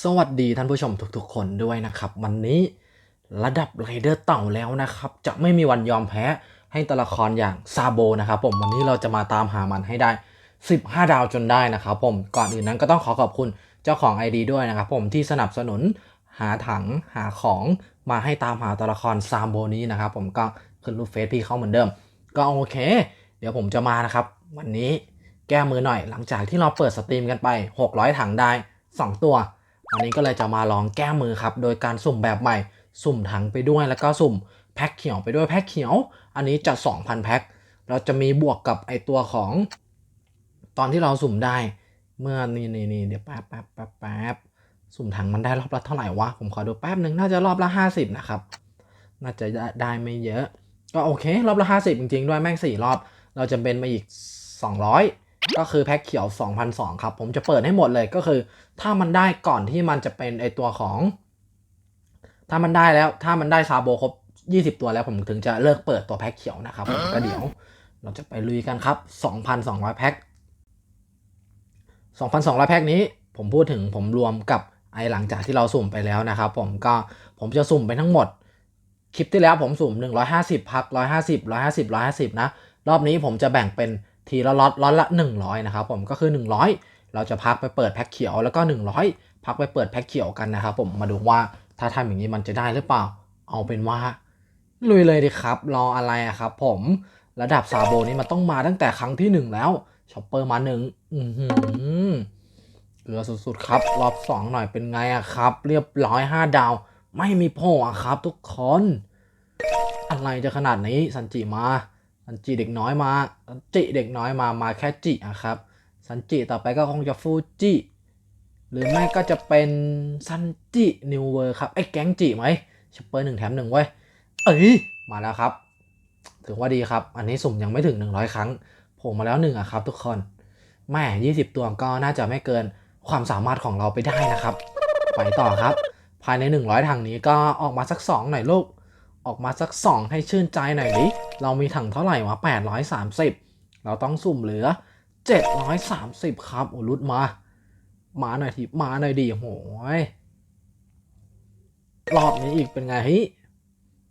สวัสดีท่านผู้ชมทุกๆ คนด้วยนะครับ วันนี้ระดับไรเดอร์เต่าแล้วนะครับ จะไม่มีวันยอมแพ้ให้ตัวละครอย่างซาโบนะครับผมวันนี้เราจะมาตามหามันให้ได้ 15 ดาวจนได้นะครับผมก่อนอื่นนั้นก็ต้องขอขอบคุณเจ้าของ ID ด้วยนะครับผมที่สนับสนุนหาถังหาของมาให้ตามหาตัวละครซาโบนี้นะครับผมก็ขึ้นรูปเฟซพี่เขาเหมือนเดิม ก็โอเค เดี๋ยวผมจะมานะครับ วันนี้แก้มือหน่อยหลังจากที่เราเปิดสตรีมกันไป 600 ถังได้ 2 ตัว วันนี้ก็เลยจะมาลองแก้มือครับ โดยการสุ่มแบบใหม่ สุ่มถังไปด้วยแล้วก็สุ่มแพ็คเขียวไปด้วยแพ็คเขียว อันนี้จะ 2,000 แพ็คเราจะมีบวกกับไอตัวของ ตอนที่เราสุ่มได้ เมื่อนี่นี่นี่เดี๋ยวแป๊บแป๊บแป๊บแป๊บสุ่มถังมันได้รอบละเท่าไหร่วะ ผมขอดูแป๊บหนึ่งน่าจะรอบละ 50 นะครับ น่าจะได้ไม่เยอะ ก็โอเค รอบละ 50 จริงๆ ด้วยแม่ง 4 รอบ เราจะเป็นมาอีก 200 ก็คือแพ็คเขียว 2,002 ครับ ผมจะเปิดให้หมดเลยก็คือ ถ้ามันได้ก่อนที่มันจะเป็นไอตัวของ ถ้ามันได้แล้วถ้ามันได้ซาโบครบ 20 ตัวแล้วผมถึงจะเลิกเปิดตัวแพ็คเขียวนะครับผมก็เดี๋ยวเราจะไปลุยกันครับ 2,200 แพ็ค 2,200 แพ็คนี้ ผมพูดถึงผมรวมกับไอหลังจากที่เราสุ่มไปแล้วนะครับ ผมก็ผมจะสุ่มไปทั้งหมด คลิปที่แล้วผมสุ่ม 150 พัก 150 150 150 นะ รอบนี้ผมจะแบ่งเป็น ทีละล็อตล็อตละ 100 นะครับผมก็คือ 100 เราจะพักไปเปิดแพ็คเขียวแล้วก็ 100 พักไปเปิดแพ็คเขียวกันนะครับผมมาดูว่าถ้าทำอย่างนี้มันจะได้หรือเปล่า เอาเป็นว่าลุยเลยดีครับ รออะไรครับผมระดับซาโบนี้มันต้องมาตั้งแต่ครั้งที่หนึ่งแล้วช็อปเปอร์มาหนึ่งอือหือเกลือสุดๆครับ รอบสองหน่อยเป็นไงอะครับ เรียบร้อยห้าดาว ไม่มีโผล่อะครับทุกคน อะไรจะขนาดนี้ซันจิมา ซันจิเด็กน้อยมาซันจิเด็กน้อยมามาแค่จิอะครับซันจิต่อไปก็คงจะฟูจิหรือไม่ก็จะเป็นซันจินิวเวอร์ครับไอ้แก๊งจิไหมช็อปเปอร์หนึ่งแถมหนึ่งเว้ยเอ้ยมาแล้วครับ ถือว่าดีครับ อันนี้สุ่มยังไม่ถึง 100 ครั้งโผล่มาแล้วหนึ่งอะครับทุกคนแม่20 ตัวก็น่าจะไม่เกินความสามารถของเราไปได้นะครับ ไปต่อครับ ภายใน 100ถังนี้ก็ออกมาสัก 2 หน่อยลูก ออกมาสัก 2 ให้ชื่นใจหน่อยดิ เรามีถังเท่าไหร่วะ 830 เราต้องสุ่มเหลือ 730 ครับ โอ้รุดมา มาหน่อยทีมาหน่อยดีโหยรอบนี้อีกเป็นไงเฮ้ย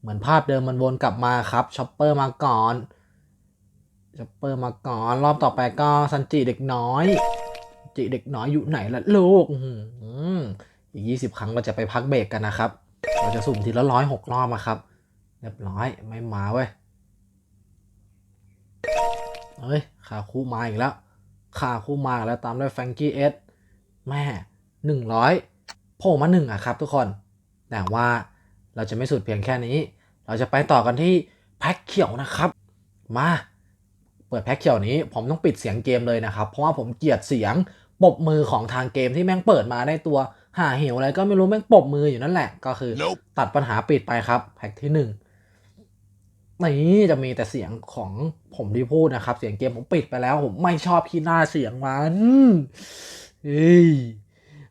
เหมือนภาพเดิมมันวนกลับมาครับช็อปเปอร์มาก่อนช็อปเปอร์มาก่อน รอบต่อไปก็ซันจิเด็กน้อย จิเด็กน้อยอยู่ไหนล่ะลูกอืมอีก 20 ครั้งเราจะไปพักเบรกกันนะครับ เราจะสุ่มทีละร้อยหกรอบอะครับ เรียบร้อยไม่มาเว้ยเฮ้ยขาคู่มาอีกแล้วขาคู่มาแล้วตามด้วยแฟรงกี้เอสแม่หนึ่งร้อยโผล่มาหนึ่งอะครับทุกคน แต่ว่าเราจะไม่สุดเพียงแค่นี้ เราจะไปต่อกันที่แพ็คเขียวนะครับ มาเปิดแพ็คเขียวนี้ผมต้องปิดเสียงเกมเลยนะครับ เพราะว่าผมเกลียดเสียงปรบมือของทางเกมที่แม่งเปิดมาได้ตัวหาเหวอะไรก็ไม่รู้แม่งปรบมืออยู่นั่นแหละ ก็คือ Nope ตัดปัญหาปิดไปครับ แพ็คที่ห นี่จะมีแต่เสียงของผมที่พูดนะครับ เสียงเกมผมปิดไปแล้ว ผมไม่ชอบขี้หน้าเสียงมันเฮ้ย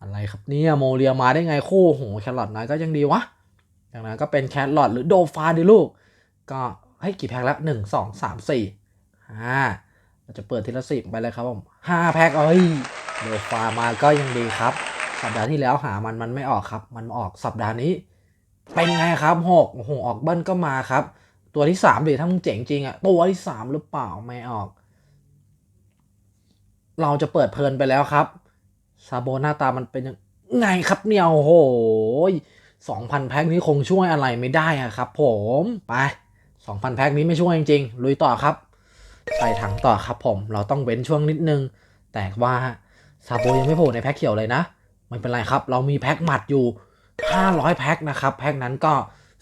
อะไรครับเนี่ยโมเรียมาได้ไงคู่โหแครอทน้อยก็ยังดีวะจากนั้นก็เป็นแครอทหรือโดฟาดิลูก ก็ให้กี่แพ็คล้วหนึ่งสองสามสี่ห้าเราจะเปิดทีละสิบไปเลยครับผมห้าแพ็คเอ้ยโดฟามาก็ยังดีครับ สัปดาห์ที่แล้วหามันมันไม่ออกครับ มันออกสัปดาห์นี้ เป็นไงครับหกโอ้โหออกเบิ้ลก็มาครับ ตัวที่สามดิถ้ามึงเจ๋งจริงอะตัวที่สามหรือเปล่าไม่ออก เราจะเปิดเพลินไปแล้วครับซาโบหน้าตามันเป็นยังไงครับเนี่ยโอ้โหสองพันแพ็คนี้คงช่วยอะไรไม่ได้อะครับ ผมไปสองพันแพ็คนี้ไม่ช่วยจริงๆลุยต่อครับ ใส่ถังต่อครับผม เราต้องเว้นช่วงนิดนึง แต่ว่าซาโบยังไม่โผล่ในแพ็คเขียวเลยนะไม่เป็นไรครับ เรามีแพ็คหมัดอยู่ 500 แพ็คนะครับ แพ็คนั้นก็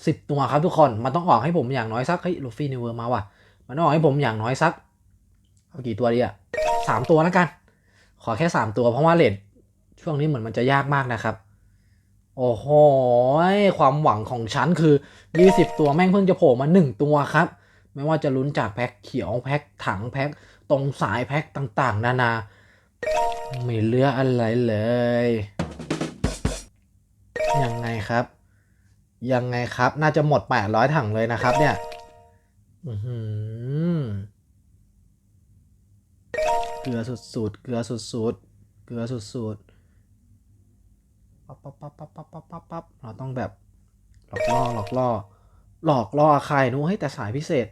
10 ตัวครับทุกคน มันต้องออกให้ผมอย่างน้อยสักเฮ้ยลูฟี่นิวเวอร์มาว่ะ มันต้องออกให้ผมอย่างน้อยสักเอากี่ตัวดีอะสามตัวแล้วกัน ขอแค่ 3 ตัวเพราะว่าเลทช่วงนี้เหมือนมันจะยากมากนะครับ โอ้โห ความหวังของฉันคือ 20 ตัวแม่งเพิ่งจะโผล่มา 1 ตัวครับ ไม่ว่าจะลุ้นจากแพ็คเขียวแพ็คถังแพ็คตรงสายแพ็คต่างๆ นานา ไม่เหลืออะไรเลย ยังไงครับ ยังไงครับ น่าจะหมด 800 ถังเลยนะครับ เนี่ย อืเกลือสุดๆ เกลือสุดๆ เกลือสุดๆ ปั๊บปั๊บปั๊บปั๊บปั๊บปั๊บปั๊บปั๊บเราต้องแบบ หลอกล่อ หลอกล่อ หลอกล่อใครนู้เฮ้แต่สายพิเศษ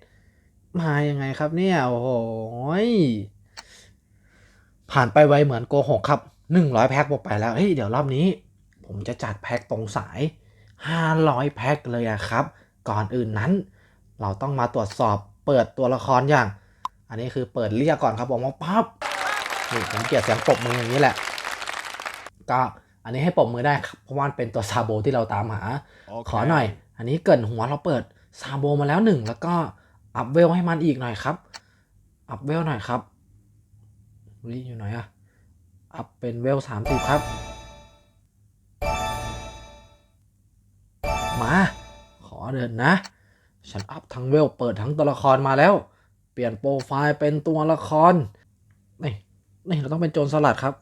มายังไงครับเนี่ย โอ้โหยผ่านไปไวเหมือนโกหกครับหนึ่งร้อยแพ็คบอกไปแล้ว เฮ้ย เดี๋ยวรอบนี้ ผมจะจัดแพ็คตรงสาย ห้าร้อยแพ็คเลยอะครับ ก่อนอื่นนั้น เราต้องมาตรวจสอบเปิดตัวละครอย่าง อันนี้คือเปิดเรียกก่อนครับผมว่าปั๊บนี่ผมเกลียดเสียงปรบมืออย่างนี้แหละ ก็อันนี้ให้ปรบมือได้ครับเพราะว่ามันเป็นตัวซาโบที่เราตามหาขอหน่อย อันนี้เกินหัวเราเปิดซาโบมาแล้วหนึ่งแล้วก็อัพเวลให้มันอีกหน่อยครับ อัพเวลหน่อยครับรีอยู่ไหนอะอัพเป็นเวลสามสิบครับ มา ขอเดินนะ ฉันอัพทั้งเวลเปิดทั้งตัวละครมาแล้ว เปลี่ยนโปรไฟล์เป็นตัวละคร นี่ นี่เราต้องเป็นโจรสลัดครับ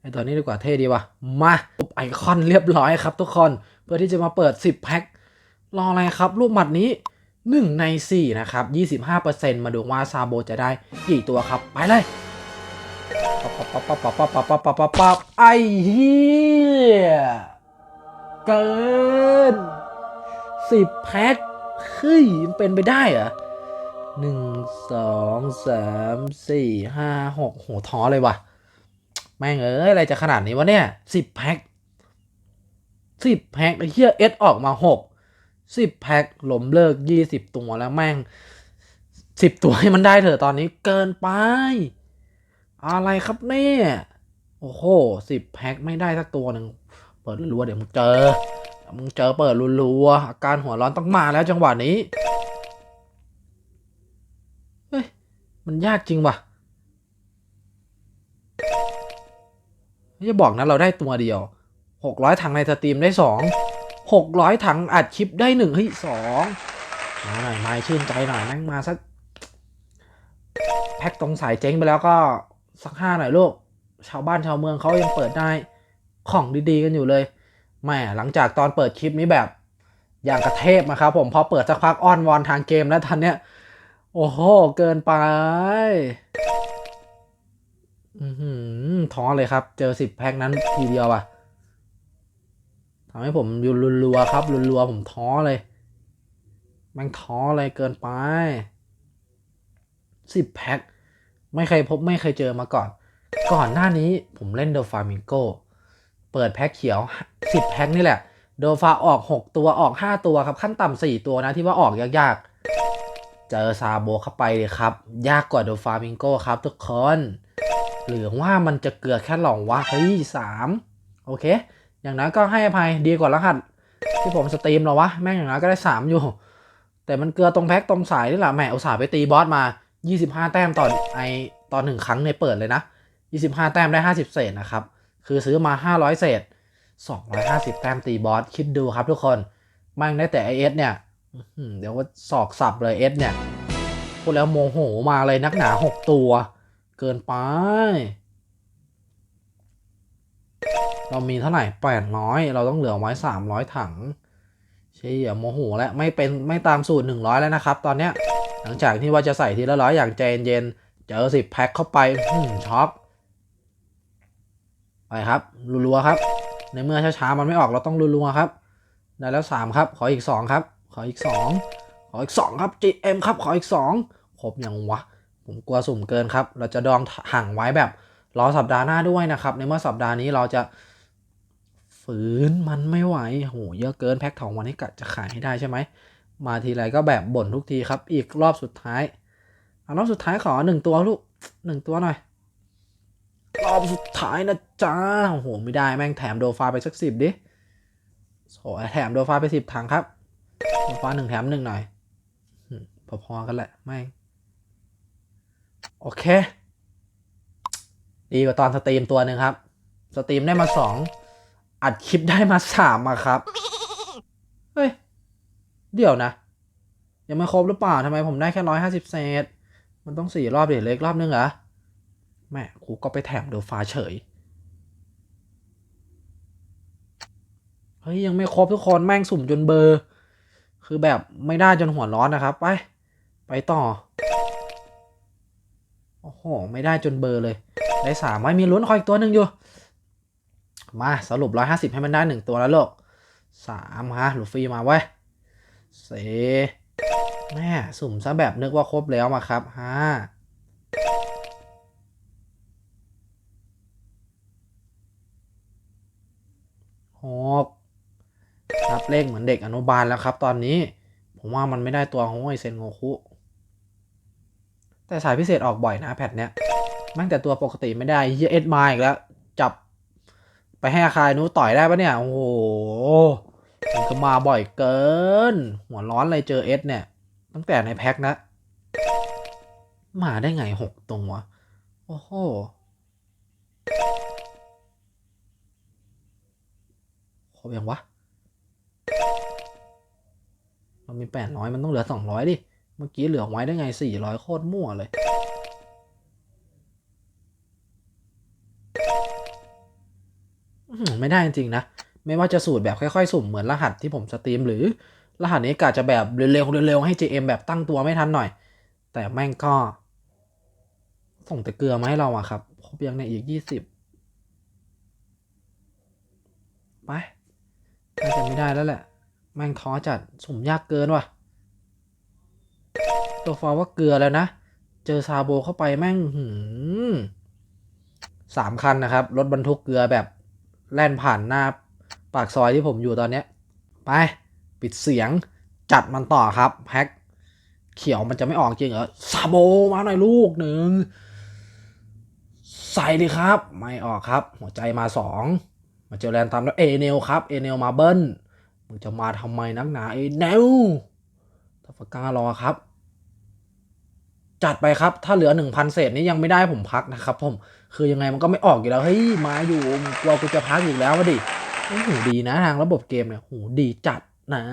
ไอตัวนี้ดีกว่าเท่ดีว่ะ มาปุบไอคอนเรียบร้อยครับทุกคน เพื่อที่จะมาเปิด 10 แพ็ค รออะไรครับ รูปหมัดนี้ 1 ใน 4 นะครับ 25%มาดูว่าซาโบจะได้กี่ตัวครับ ไปเลยปั๊บปั๊บปั๊บปั๊บปั๊บปั๊บปั๊บปับปั๊บปับไอเฮียเกิน 10แพ็คเฮ้ยมันเป็นไปได้เหรอหนึ่งสองสามสี่ห้าหกโหท้อเลยว่ะ แม่งเอ้ย อะไรจะขนาดนี้วะเนี่ยสิบแพ็คสิบแพ็คไอ้เหี้ยเอสออกมาหกสิบแพ็คหลมเลิกยี่สิบตัวแล้วแม่งสิบตัวให้มันได้เถอะตอนนี้เกินไป อะไรครับเนี่ย โอ้โหสิบแพ็คไม่ได้สักตัวหนึ่ง เปิดรัวเดี๋ยวมึงเจอ มึงเจอเปิดรัวๆอาการหัวร้อนต้องมาแล้วจังหวะนี้เฮ้ยมันยากจริงว่ะไม่จะบอกนะเราได้ตัวเดียวหกร้อยถังในสตรีมได้สองหกร้อยถังอัดคลิปได้หนึ่งเฮ้ยสองมาหน่อยมาชื่นใจหน่อยแม่งมาสักแพ็คตรงสายเจ๊งไปแล้วก็สักห้าหน่อยลูก ชาวบ้านชาวเมืองเขายังเปิดได้ของดีๆกันอยู่เลย แม่หลังจากตอนเปิดคลิปนี้แบบอย่างกระเทพนะครับผมพอเปิดสักพักอ้อนวอนทางเกมแล้วทันเนี้ยโอ้โห เกินไป อือหือท้อเลยครับ เจอสิบแพ็คนั้นทีเดียวอะทำให้ผมยูรัวครับรัวผมท้อเลยแม่งท้อเลยเกินไปสิบแพ็คไม่เคยพบไม่เคยเจอมาก่อน ก่อนหน้านี้ผมเล่นเดลฟามิงโก เปิดแพ็คเขียวสิบแพ็คนี่แหละ โดฟาออกหกตัวออกห้าตัวครับ ขั้นต่ำสี่ตัวนะที่ว่าออกยากๆ เจอซาโบเข้าไปเลยครับ ยากกว่าเดฟามิงโกครับทุกคนหรือว่ามันจะเกลือแค่หล่องวะเฮ้ยสามโอเค อย่างนั้นก็ให้อภัยดีกว่ารหัสที่ผมสตรีมหรอวะ แม่งอย่างนั้นก็ได้สามอยู่ แต่มันเกลือตรงแพ็คตรงสายนี่แหละแหมอุตส่าห์ไปตีบอสมา 25 แต้มต่อไอตอนหนึ่งครั้งในเปิดเลยนะ 25 แต้มได้ 50 เศษนะครับ คือซื้อมา 500 เศษ 250 แต้มตีบอส คิดดูครับทุกคนแม่งได้แต่ไอเอสเนี่ย เดี๋ยวว่าสอกสับเลยเอสเนี่ย พูดแล้วโมโหมาเลยนักหนา 6 ตัว เกินไป เรามีเท่าไหร่แปดร้อยเราต้องเหลือไว้สามร้อยถังเชี่ยโมโหแล้วไม่เป็นไม่ตามสูตรหนึ่งร้อยแล้วนะครับ ตอนเนี้ยหลังจากที่ว่าจะใส่ทีละร้อยอย่างใจเย็นเจอสิบแพ็คเข้าไปช็อก ไปครับรัวๆครับ ในเมื่อช้าๆมันไม่ออกเราต้องรัวๆครับ ได้แล้วสามครับ ขออีกสองครับ ขออีกสองขออีกสองครับ GM ครับ ขออีกสองครบยังวะ ผมกลัวสุ่มเกินครับ เราจะดองห่างไว้แบบรอสัปดาห์หน้าด้วยนะครับ ในเมื่อสัปดาห์นี้เราจะฝืนมันไม่ไหวโหเยอะเกินแพ็คทองวันนี้กะจะขายให้ได้ใช่ไหม มาทีไรก็แบบบ่นทุกทีครับ อีกรอบสุดท้ายเอารอบสุดท้ายขอหนึ่งตัวลูกหนึ่งตัวหน่อย รอบสุดท้ายนะจ้าโอ้โหไม่ได้แม่งแถมโดฟาไปสักสิบดิโอ้ยแถมโดฟาไปสิบถังครับโดฟาหนึ่งแถมหนึ่งหน่อยอืมพอๆกันแหละแม่โอเค ดีกว่าตอนสตรีมตัวหนึ่งครับ สตรีมได้มาสองอัดคลิปได้มาสามอะครับ เฮ้ย เดี๋ยวนะ ยังไม่ครบหรือเปล่าทำไมผมได้แค่ร้อยห้าสิบเซตมันต้องสี่รอบเดี๋ยวเล็กรอบนึงเหรอ แม่กูก็ไปแถมเดลฟ้าเฉย เฮ้ย ยังไม่ครบทุกคนแม่งสุ่มจนเบอร์ คือแบบไม่ได้จนหัวร้อนนะครับ ไป ไปต่อ โอ้โห ไม่ได้จนเบอร์เลย ได้สามไม่มีลุ้นคอยอีกตัวหนึ่งอยู่ มาสรุป150ให้มันได้หนึ่งตัวแล้วลูกสามฮะลูฟี่มาไว้ยสี่แม่สุ่มซะแบบนึกว่าครบแล้วมาครับห้า หกนับเลขเหมือนเด็กอนุบาลแล้วครับ ตอนนี้ ผมว่ามันไม่ได้ตัวของไอเซนโงคุ แต่สายพิเศษออกบ่อยนะแพทเนี้ยแม่งแต่ตัวปกติไม่ได้เฮียเอ็ดมาอีกแล้ว จับ ไปให้อาคายนู้ต่อยได้ปะเนี่ย โอ้โหมันก็มาบ่อยเกิน หัวร้อนเลยเจอเอสเนี่ย ตั้งแต่ในแพ็คนะ มาได้ไงหกตัวะ โอ้โห รบยังวะ เรามีแปดร้อยมันต้องเหลือสองร้อยดิ เมื่อกี้เหลือไว้ได้ไงสี่ร้อยโคตรมั่วเลยไม่ได้จริงๆนะ ไม่ว่าจะสูตรแบบค่อยๆ สุ่มเหมือนรหัสที่ผมสตรีมหรือรหัสนี้กะจะแบบเร็วๆเร็วๆให้ JM แบบตั้งตัวไม่ทันหน่อย แต่แม่งก็ ส่งแต่เกลือมาให้เราอะครับครบยังในยอีกยี่สิบไป น่าจะไม่ได้แล้วแหละ แม่งท้อจัดสุ่มยากเกินว่ะ ตัวฟอว่าเกลือแล้วนะ เจอซาโบเข้าไปแม่งหืมสามคันนะครับ รถบรรทุกเกลือแบบแล่นผ่านหน้าปากซอยที่ผมอยู่ตอนเนี้ย ไป ปิดเสียงจัดมันต่อครับแพ็คเขียวมันจะไม่ออกจริงเหรอซาโบมาหน่อยลูกหนึ่งใส่ดิครับ ไม่ออกครับ หัวใจมาสอง มาเจอแลนตามแล้วเอเนลครับเอเนลมาเบิ้ลมึงจะมาทำไมนักหนาเอเนลทัฟก้ารอครับ จัดไปครับถ้าเหลือหนึ่งพันเศษนี้ยังไม่ได้ผมพักนะครับผมคือยังไงมันก็ไม่ออกอยู่แล้วเฮ้ยมาอยู่กลัวกูจะพักอีกแล้วมาดิโอ้โหดีนะทางระบบเกมเนี่ยโหดีจัดนะ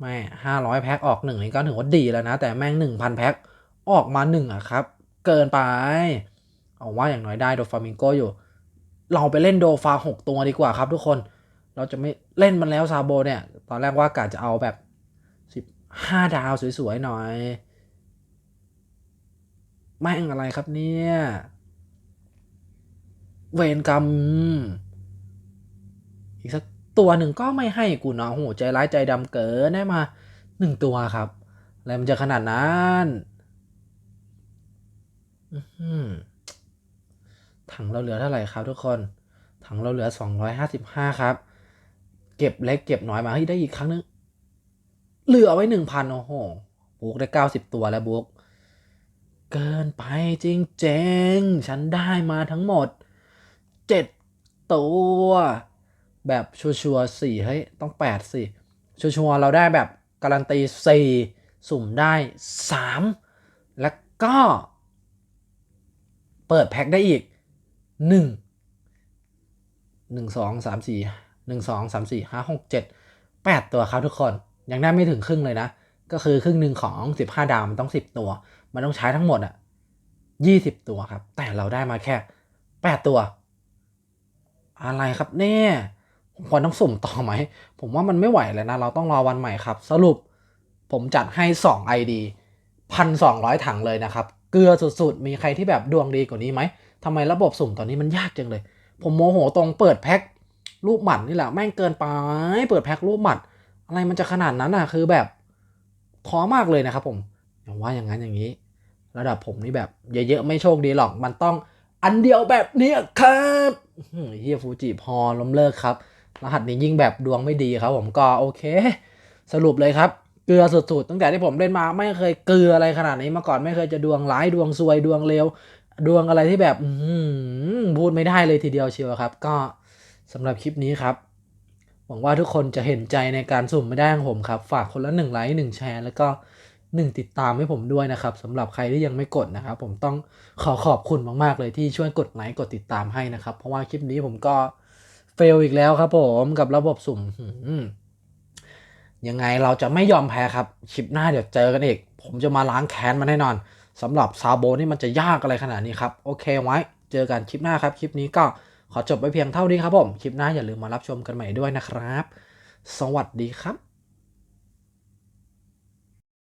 แม่ห้าร้อยแพ็คออกหนึ่งนี่ก็ถือว่าดีแล้วนะ แต่แม่งหนึ่งพันแพ็คออกมาหนึ่งอะครับ เกินไป เอาว่าอย่างน้อยได้โดฟามิงโกอยู่ เราไปเล่นโดฟาหกตัวดีกว่าครับทุกคน เราจะไม่เล่นมันแล้วซาโบเนี่ย ตอนแรกว่ากะจะเอาแบบสิบห้าดาวสวยๆหน่อยแม่งอะไรครับเนี่ย เวรกรรม อีกสักตัวหนึ่งก็ไม่ให้กูเนาะโหใจร้ายใจดำเกินได้มาหนึ่งตัวครับอะไรมันจะขนาดนั้น อื้อหือ ถังเราเหลือเท่าไหร่ครับทุกคน ถังเราเหลือสองร้อยห้าสิบห้าครับ เก็บเล็กเก็บน้อยมาเฮ้ยได้อีกครั้งนึง เหลือไว้หนึ่งพันโอ้โหบุกได้เก้าสิบตัวแล้วบุก เกินไปจริงเจงๆฉันได้มาทั้งหมดเจ็ดตัว แบบชัวร์ๆสี่เฮ้ย ต้องแปดสิชัวร์ๆเราได้แบบการันตีสี่สุ่มได้สามแล้วก็เปิดแพ็คได้อีก หนึ่งหนึ่งสองสามสี่หนึ่งสองสามสี่ห้าหกเจ็ดแปดตัวครับทุกคน ยังได้ไม่ถึงครึ่งเลยนะ ก็คือครึ่งหนึ่งของสิบห้าดาวมันต้องสิบตัว มันต้องใช้ทั้งหมดอะยี่สิบตัวครับ แต่เราได้มาแค่แปดตัว อะไรครับเนี่ยผมควรต้องสุ่มต่อไหม ผมว่ามันไม่ไหวเลยนะ เราต้องรอวันใหม่ครับ สรุปผมจัดให้2 ID พันสองร้อยถังเลยนะครับ เกลือสุดๆ มีใครที่แบบดวงดีกว่านี้ไหม ทำไมระบบสุ่มตอนนี้มันยากจังเลย ผมโมโหตรงเปิดแพ็ครูปหมัดนี่แหละแม่งเกินไป เปิดแพ็ครูปหมัด อะไรมันจะขนาดนั้นอะคือแบบท้อมากเลยนะครับผมอย่างว่าอย่างนั้นอย่างนี้ ระดับผมนี่แบบเยอะๆไม่โชคดีหรอก มันต้องอันเดียวแบบนี้ครับเฮียฟูจิพอล้มเลิกครับ รหัสนี้ยิ่งแบบดวงไม่ดีครับ ผมก็โอเค สรุปเลยครับเกลือสุดๆตั้งแต่ที่ผมเล่นมาไม่เคยเกลืออะไรขนาดนี้มาก่อนไม่เคยจะดวงร้ายดวงซวยดวงเลว ดวงอะไรที่แบบพูดไม่ได้เลยทีเดียวเชียวครับ ก็สำหรับคลิปนี้ครับ หวังว่าทุกคนจะเห็นใจในการสุ่มไม่ได้ของผมครับ ฝากคนละหนึ่งไลค์หนึ่งแชร์ แล้วก็หนึ่งติดตามให้ผมด้วยนะครับสำหรับใครที่ยังไม่กดนะครับ ผมต้องขอขอบคุณมาก ๆ เลยที่ช่วยกดไลค์กดติดตามให้นะครับ เพราะว่าคลิปนี้ผมก็เฟลอีกแล้วครับ ผมกับระบบสุ่มยังไงเราจะไม่ยอมแพ้ครับคลิปหน้าเดี๋ยวเจอกันอีก ผมจะมาล้างแค้นมันแน่นอน สำหรับซาโบนี่มันจะยากอะไรขนาดนี้ครับ โอเคไว้ เจอกันคลิปหน้าครับ คลิปนี้ก็ขอจบไปเพียงเท่านี้ครับผม คลิปหน้าอย่าลืมมารับชมกันใหม่ด้วยนะครับ สวัสดีครับ